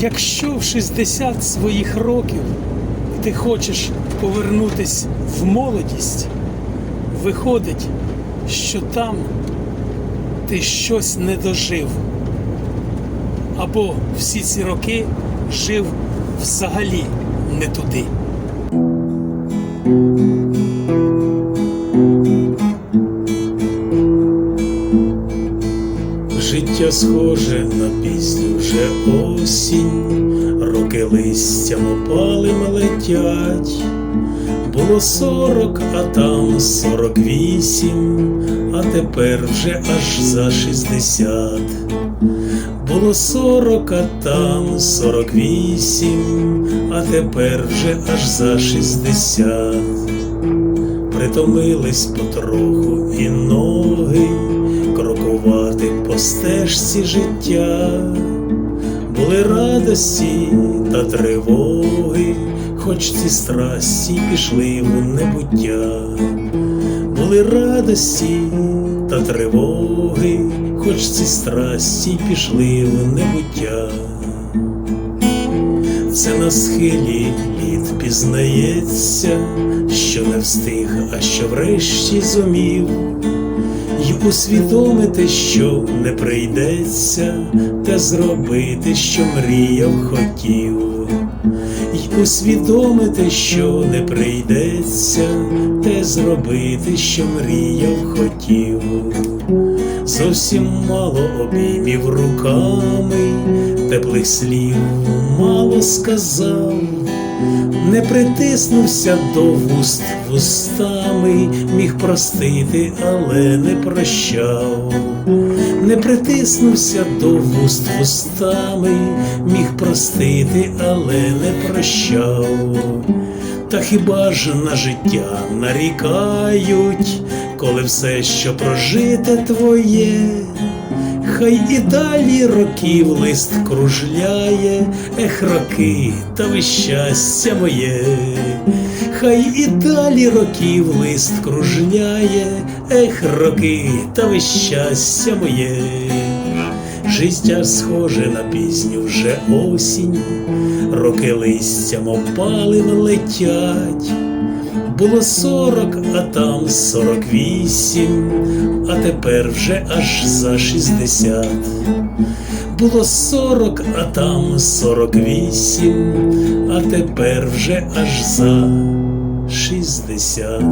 Якщо в 60 своїх років ти хочеш повернутись в молодість, виходить, що там ти щось не дожив. Або всі ці роки жив взагалі не туди. Життя схоже на пісню вже осінь, роки листям опалим летять. Було сорок, а там сорок вісім, а тепер вже аж за шістдесят. Було сорок, а там сорок вісім, а тепер вже аж за шістдесят. Притомились потроху і по стежці життя, були радості та тривоги, хоч ці страсті пішли в небуття, були радості та тривоги, хоч ці страсті пішли в небуття. Це на схилі літ пізнається, що не встиг, а що врешті зумів, й усвідомити, що не прийдеться, те зробити, що мріяв хотів, й усвідомити, що не прийдеться, те зробити, що мріяв хотів. Зовсім мало обіймів руками, теплих слів мало сказав, не притиснувся до вуст вустами, міг простити, але не прощав, не притиснувся до вуст вустами, міг простити, але не прощав. Та хіба ж на життя нарікають, коли все, що прожите твоє, хай і далі років лист кружляє, ех, роки, та ви щастя моє, хай і далі років лист кружляє, ех, роки, та ви щастя моє. Життя схоже на пісню вже осінь, роки листям опалим летять. Було сорок, а там сорок вісім, а тепер вже аж за шістдесят. Було сорок, а там сорок вісім, а тепер вже аж за шістдесят.